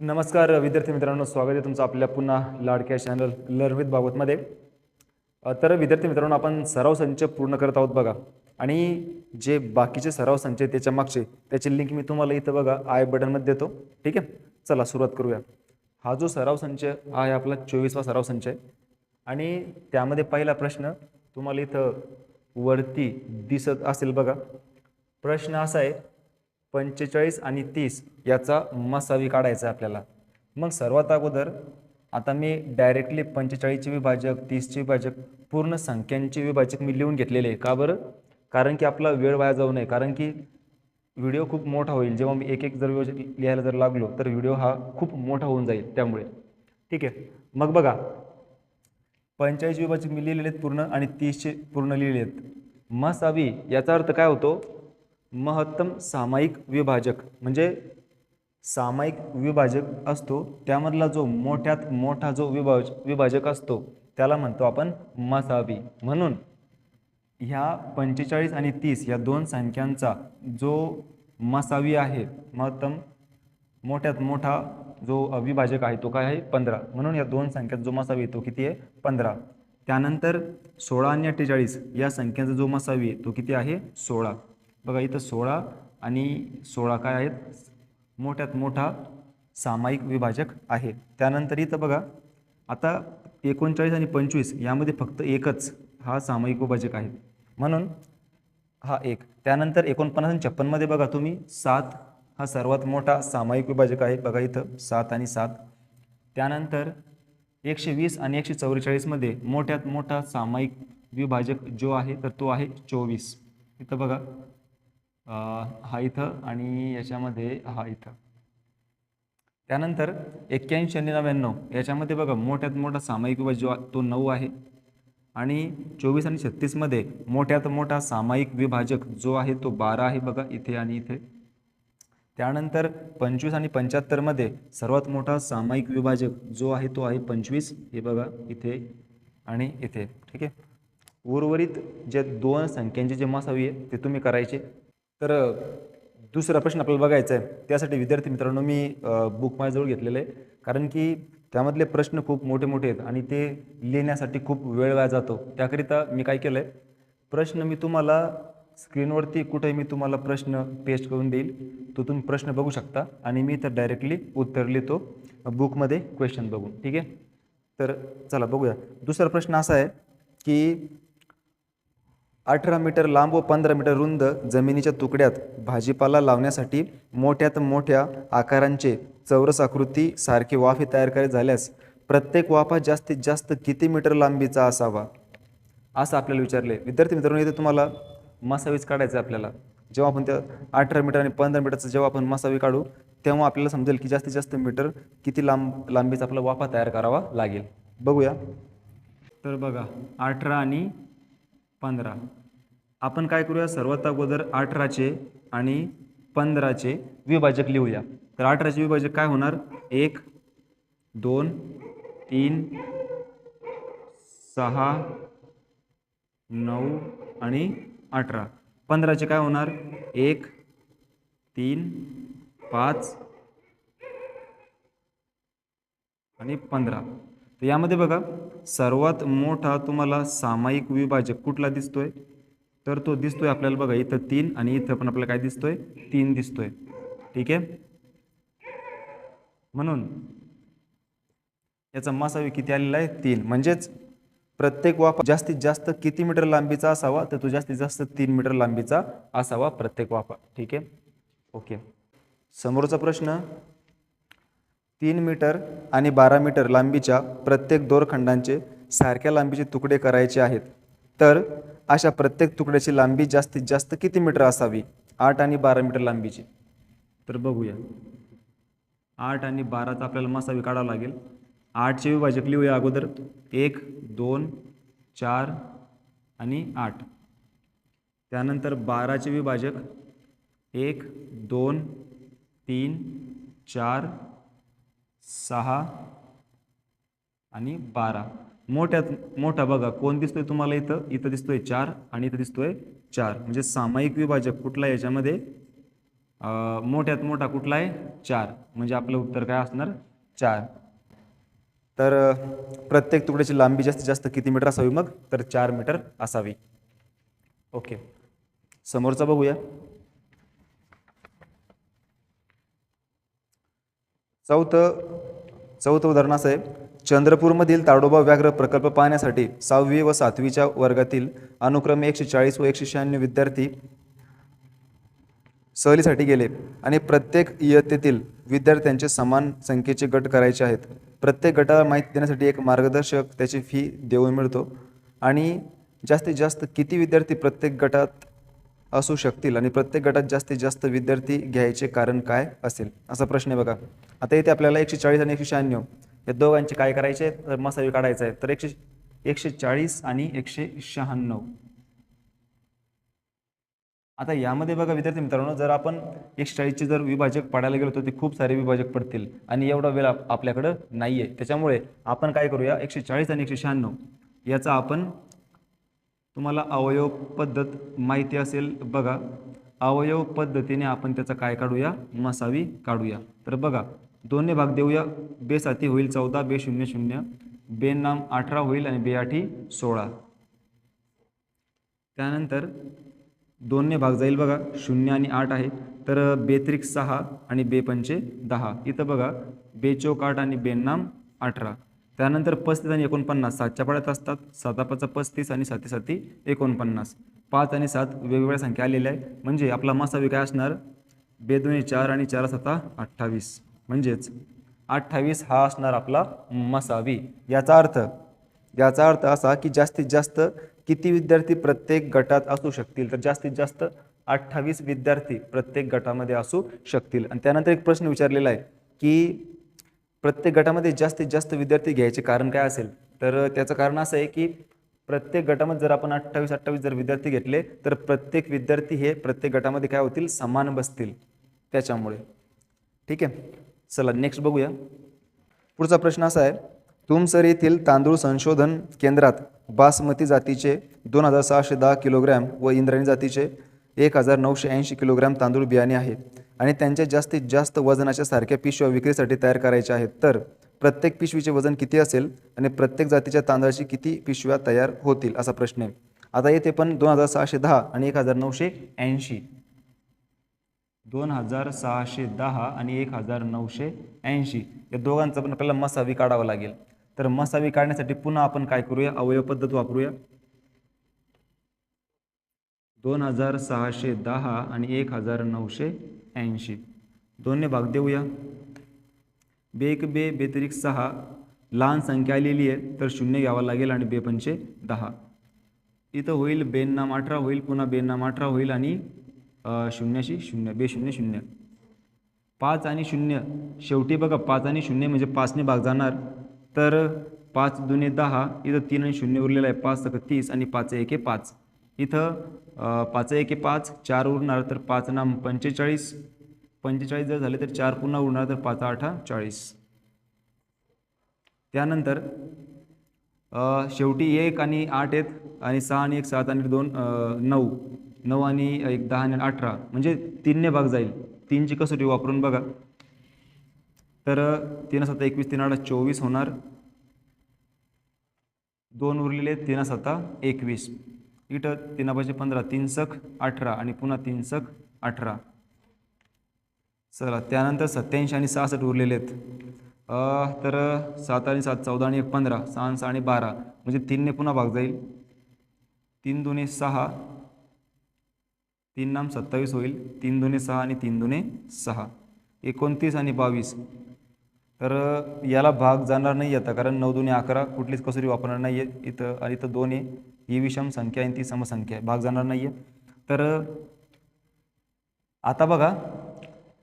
नमस्कार विद्यार्थी मित्रांनो स्वागत आहे तुमचं आपल्या पुन्हा लाडक्या चॅनल लर्वित बाबतमध्ये. तर विद्यार्थी मित्रांनो आपण सराव संच पूर्ण करत आहोत बघा. आणि जे बाकीचे सराव संच आहेत त्याच्या मागचे त्याची लिंक मी तुम्हाला इथं बघा आय बटनमध्ये देतो. ठीक आहे? चला सुरुवात करूया. हा जो सराव संच आहे आपला चोवीसवा सराव संच आहे. आणि त्यामध्ये पहिला प्रश्न तुम्हाला इथं वरती दिसत असेल बघा. प्रश्न असा आहे पंचेचाळीस आणि तीस याचा मसावी काढायचा आहे आपल्याला. मग सर्वात अगोदर आता मी डायरेक्टली पंचेचाळीसचे विभाजक तीसचे विभाजक पूर्ण संख्यांचे विभाजक मी लिहून घेतलेले आहे. का बरं? कारण की आपला वेळ वाया जाऊ नये. कारण की व्हिडिओ खूप मोठा होईल. जेव्हा मी एक एक जर विभाजक लिहायला जर लागलो तर व्हिडिओ हा खूप मोठा होऊन जाईल त्यामुळे. ठीक आहे? मग बघा. पंचेचाळीस विभाजक मी लिहिलेले आहेत पूर्ण आणि तीसचे पूर्ण लिहिलेले आहेत. मसावी याचा अर्थ काय होतो? महत्तम सामायिक विभाजक म्हणजे सामायिक विभाजक असतो. त्यामधला जो मोठ्यात मोठा जो विभाज विभाजक असतो त्याला म्हणतो आपण मसावी म्हणून ह्या पंचेचाळीस आणि तीस या दोन संख्यांचा जो मसावी आहे महत्तम मोठ्यात मोठा जो विभाजक आहे तो काय आहे? पंधरा. म्हणून या दोन संख्यात जो मसावी आहे तो किती आहे? पंधरा. त्यानंतर सोळा आणि अठ्ठेचाळीस या संख्यांचा जो मसावी आहे तो किती आहे? सोळा. बघा इथं सोळा आणि सोळा काय आहेत? मोठ्यात मोठा सामायिक विभाजक आहे. त्यानंतर इथं बघा आता एकोणचाळीस आणि पंचवीस यामध्ये फक्त एकच हा सामायिक विभाजक आहे. म्हणून हा एक. त्यानंतर एकोणपन्नास आणि छप्पनमध्ये बघा तुम्ही सात हा सर्वात मोठा सामायिक विभाजक आहे. बघा इथं सात आणि सात. त्यानंतर एकशे वीस आणि एकशे चौवेचाळीसमध्ये मोठ्यात मोठा सामायिक विभाजक जो आहे तर तो आहे चोवीस. इथं बघा हा इथं आणि याच्यामध्ये हा इथं. त्यानंतर एक्क्याऐंशी आणि नव्याण्णव याच्यामध्ये बघा मोठ्यात मोठा सामायिक विभाग जो तो नऊ आहे. आणि चोवीस आणि छत्तीसमध्ये मोठ्यात मोठा सामायिक विभाजक जो आहे तो बारा आहे बघा इथे आणि इथे. त्यानंतर पंचवीस आणि पंच्याहत्तरमध्ये सर्वात मोठा सामायिक विभाजक जो आहे तो आहे पंचवीस हे बघा इथे आणि इथे. ठीक आहे? उर्वरित जे दोन संख्यांची जे मसावी आहे ते तुम्ही करायचे. तर दुसरा प्रश्न आपल्याला बघायचा आहे. त्यासाठी विद्यार्थी मित्रांनो मी बुक माझ्याजवळ घेतलेलं आहे. कारण की त्यामधले प्रश्न खूप मोठे मोठे आहेत आणि ते लिहिण्यासाठी खूप वेळ वाया जातो. त्याकरिता मी काय केलं आहे प्रश्न मी तुम्हाला स्क्रीनवरती कुठे मी तुम्हाला प्रश्न पेस्ट करून देईल. तो तुम्ही प्रश्न बघू शकता आणि मी तर डायरेक्टली उत्तर लिहितो. बुकमध्ये क्वेश्चन बघून. ठीक आहे? तर चला बघूया. दुसरा प्रश्न असा आहे की अठरा मीटर लांब व पंधरा मीटर रुंद जमिनीच्या तुकड्यात भाजीपाला लावण्यासाठी मोठ्यात मोठ्या आकारांचे चौरस आकृती सारखे वाफे तयार करायचे झाल्यास प्रत्येक वाफा जास्तीत जास्त किती मीटर लांबीचा असावा? असं आपल्याला विचारले. विद्यार्थी मित्रांनो इथे तुम्हाला मसावीच काढायचं आहे आपल्याला. जेव्हा आपण त्या अठरा मीटर आणि पंधरा मीटरचं जेव्हा आपण मसावी काढू तेव्हा आपल्याला समजेल की जास्तीत जास्त मीटर किती लांब लांबीचा आपला वाफा तयार करावा लागेल. बघूया. तर बघा अठरा आणि पंधरा. आपण काय करूया? सर्वात अगोदर अठराचे आणि पंधराचे विभाजक लिहूया. तर अठराचे विभाजक काय होणार? एक दोन तीन सहा नऊ आणि अठरा. पंधराचे काय होणार? एक तीन पाच आणि पंधरा. तर यामध्ये बघा सर्वात मोठा तुम्हाला सामायिक विभाजक कुठला दिसतोय? तर तो दिसतोय आपल्याला बघा इथं तीन आणि इथं पण आपल्याला काय दिसतोय? तीन दिसतोय. ठीक आहे? म्हणून याचा मासावी किती आलेला आहे? तीन. म्हणजेच प्रत्येक वाफा जास्तीत जास्त किती मीटर लांबीचा असावा तर तो जास्तीत जास्त तीन मीटर लांबीचा असावा प्रत्येक वाफा ठीक आहे? ओके. समोरचा प्रश्न तीन मीटर आणि बारा मीटर लांबीच्या प्रत्येक दोरखंडांचे सारख्या लांबीचे तुकडे करायचे आहेत. तर अशा प्रत्येक तुकड्याची लांबी जास्तीत जास्त किती मीटर असावी? आठ आणि बारा मीटर लांबीची. तर बघूया. आठ आणि बाराचा आपल्याला मसावी काढावं लागेल. आठचे विभाजक लिहूया अगोदर. एक दोन चार आणि आठ. त्यानंतर बाराचे विभाजक एक दोन तीन चार सहा आणि बारा. मोठ्यात मोठा बघा कोण दिसतोय तुम्हाला इथं? इथं दिसतोय चार आणि इथं दिसतोय चार. म्हणजे सामायिक विभाजक कुठला याच्यामध्ये? मोठ्यात मोठा कुठला आहे? चार. म्हणजे आपलं उत्तर काय असणार? चार. तर प्रत्येक तुकड्याची लांबी जास्तीत जास्त किती मीटर असावी मग? तर चार मीटर असावी. ओके. समोरचा बघूया. चौथं चौथं उदाहरण असं आहे. चंद्रपूरमधील ताडोबा व्याघ्र प्रकल्प पाहण्यासाठी सहावी व सातवीच्या वर्गातील अनुक्रमे एकशे चाळीस व एकशे शहाण्णव विद्यार्थी सहलीसाठी गेले आणि प्रत्येक इयत्तेतील विद्यार्थ्यांचे समान संख्येचे गट करायचे आहेत. प्रत्येक गटाला माहिती देण्यासाठी एक मार्गदर्शक त्याची फी देऊन मिळतो आणि जास्तीत जास्त किती विद्यार्थी प्रत्येक गटात असू शकतील आणि प्रत्येक गटात जास्तीत जास्त विद्यार्थी घ्यायचे कारण काय असेल? असा प्रश्न आहे बघा. आता इथे आपल्याला एकशे चाळीस आणि एकशे शहाण्णव या दोघांचे काय करायचे? आहेत? तर मसावी काढायचा आहे तर एकशे एकशे चाळीस आणि एकशे शहाण्णव. आता यामध्ये बघा विद्यार्थी मित्रांनो जर आपण एकशे चाळीसचे जर विभाजक पाडायला गेलो तर ते खूप सारे विभाजक पडतील आणि एवढा वेळ आपल्याकडं नाही आहे त्याच्यामुळे आपण काय करूया? एकशे चाळीस आणि एकशे शहाण्णव. याचा आपण तुम्हाला अवयव पद्धत माहिती असेल बघा. अवयव पद्धतीने आपण त्याचा काय काढूया? मसावी काढूया. तर बघा दोन्ही भाग देऊया. बे साती होईल चौदा बे शून्य शून्य. बे नाम अठरा होईल आणि बे आठी सोळा. त्यानंतर दोनने भाग जाईल बघा. शून्य आणि आठ आहे. तर बेत्रिक सहा आणि बे पंचे दहा. इथं बघा बेचोक आठ आणि बेनाम अठरा. त्यानंतर पस्तीस आणि एकोणपन्नास सातच्या पाड्यात असतात. सातापाचा पस्तीस आणि साती साती एकोणपन्नास. पाच आणि सात वेगवेगळ्या संख्या आलेल्या आहे म्हणजे आपला मासावी काय असणार बेदोनी चार आणि चार सता अठ्ठावीस. म्हणजेच अठ्ठावीस हा असणार आपला मसावी. याचा अर्थ याचा अर्थ असा की जास्तीत जास्त किती विद्यार्थी प्रत्येक गटात असू शकतील? तर जास्तीत जास्त अठ्ठावीस विद्यार्थी प्रत्येक गटामध्ये असू शकतील. आणि त्यानंतर एक प्रश्न विचारलेला आहे की प्रत्येक गटामध्ये जास्तीत जास्त विद्यार्थी घ्यायचे कारण काय असेल? तर त्याचं कारण असं आहे की प्रत्येक गटामध्ये जर आपण अठ्ठावीस अठ्ठावीस जर विद्यार्थी घेतले तर प्रत्येक विद्यार्थी हे प्रत्येक गटामध्ये काय होतील? समान बसतील. त्याच्यामुळे. ठीक आहे? चला नेक्स्ट बघूया. पुढचा प्रश्न असा आहे तुमसर येथील तांदूळ संशोधन केंद्रात बासमती जातीचे दोन हजार सहाशे दहा किलोग्रॅम व इंद्रायणी जातीचे एक हजार नऊशे ऐंशी किलोग्रॅम तांदूळ बियाणे आहे आणि त्यांच्या जास्तीत जास्त वजनाच्या सारख्या पिशव्या विक्रीसाठी तयार करायच्या आहेत. तर प्रत्येक पिशवीचे वजन किती असेल आणि प्रत्येक जातीच्या तांदळाची किती पिशव्या तयार होतील असा प्रश्न आहे. आता येथे पण दोन हजार सहाशे दहा आणि एक हजार नऊशे ऐंशी दोन हजार सहाशे दहा आणि एक हजार नऊशे ऐंशी. या दोघांचा पण आपल्याला मसावी काढावा लागेल. तर मसावी काढण्यासाठी पुन्हा आपण काय करूया? अवयव पद्धत वापरूया. दोन हजार सहाशे दहा आणि एक हजार नऊशे ऐंशी. दोन्ही भाग देऊया. बे एक बे बेतरिक सहा. लहान संख्या आलेली आहे तर शून्य घ्यावा लागेल आणि बेपंचे दहा. इथं होईल बेन्नाम अठरा होईल पुन्हा बेन्नाम अठरा होईल आणि शून्याशी? शून्य. बे शून्य शून्य. पाच आणि शून्य. शेवटी बघा पाच आणि शून्य म्हणजे पाचने भाग जाणार. तर पाच दुने दहा इथं तीन आणि शून्य उरलेलं आहे. पाच सक तीस आणि पाच एके पाच. इथं पाच एके पाच चार उरणार तर पाच नाम पंचेचाळीस. पंचेचाळीस जर झाले तर चार पुन्हा उरणार तर पाच आठा चाळीस. त्यानंतर शेवटी एक आणि आठ आहेत आणि सहा आणि एक सात आणि दोन नऊ. नऊ आणि एक दहा आणि अठरा. म्हणजे तीनने भाग जाईल. तीनची कसोटी वापरून बघा. तर तीन सत्ता एकवीस तीन आठ चोवीस होणार. दोन उरलेले तीन साता एकवीस. इथं तीन पाचशे पंधरा तीन सख अठरा. आणि पुन्हा तीन सख अठरा. चला त्यानंतर सत्याऐंशी आणि सहासष्ट उरलेले आहेत. तर सात आणि सात चौदा आणि एक पंधरा. सहा आणि सहा आणि बारा. म्हणजे तीनने पुन्हा भाग जाईल. तीन दोन्ही सहा. तीन नाम सत्तावीस होईल. तीन दुने सहा आणि तीन दुने सहा. एकोणतीस आणि बावीस. तर याला भाग जाणार नाही आता कारण नऊ दुने अकरा कुठलीच कसोरी वापरणार नाही आहे इथं आणि इथं दोन आहे. ही विषम संख्या आणि ती समसंख्या आहे. भाग जाणार नाही आहे तर आता बघा.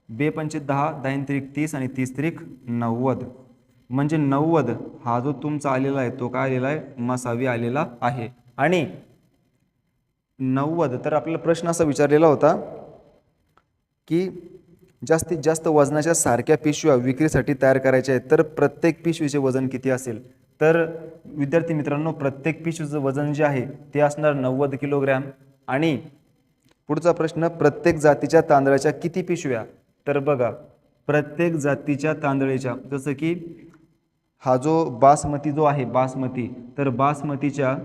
बे दहा दहा त्रिक तीस आणि तीस त्रिक नव्वद. म्हणजे नव्वद हा जो तुमचा आलेला आहे तो काय आलेला आहे? मसावी आलेला आहे. आणि नव्वद. तर आपल्याला प्रश्न असा विचारलेला होता की जास्तीत जास्त वजनाच्या सारख्या पिशव्या विक्रीसाठी तयार करायच्या आहेत तर प्रत्येक पिशवीचे वजन किती असेल? तर विद्यार्थी मित्रांनो प्रत्येक पिशवीचं वजन जे आहे ते असणार नव्वद किलोग्रॅम. आणि पुढचा प्रश्न प्रत्येक जातीच्या तांदळाच्या किती पिशव्या? तर बघा प्रत्येक जातीच्या तांदळाच्या जसं की हा जो बासमती जो आहे बासमती तर बासमतीच्या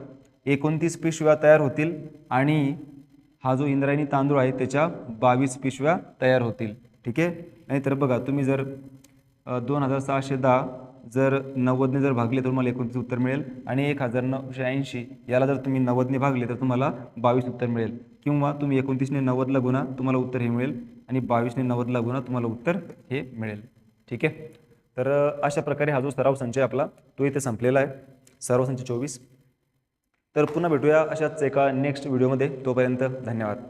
एकोणतीस पिशव्या तयार होतील आणि हा जो इंद्रायणी तांदूळ आहे त्याच्या बावीस पिशव्या तयार होतील. ठीक आहे? नाहीतर बघा तुम्ही जर दोन हजार सहाशे दहा जर नव्वदने जर भागले तर तुम्हाला एकोणतीस उत्तर मिळेल आणि एक हजार नऊशे ऐंशी याला जर तुम्ही नव्वदने भागले तर तुम्हाला बावीस उत्तर मिळेल. किंवा तुम्ही एकोणतीसने नव्वदला गुणा तुम्हाला उत्तर हे मिळेल आणि बावीसने नव्वदला गुणा तुम्हाला उत्तर हे मिळेल. ठीक आहे? तर अशा प्रकारे हा जो सराव संचय आपला तो इथे संपलेला आहे. सराव संचय चोवीस. तर पुन्हा भेटूया अशाच एका नेक्स्ट व्हिडिओमध्ये तोपर्यंत धन्यवाद.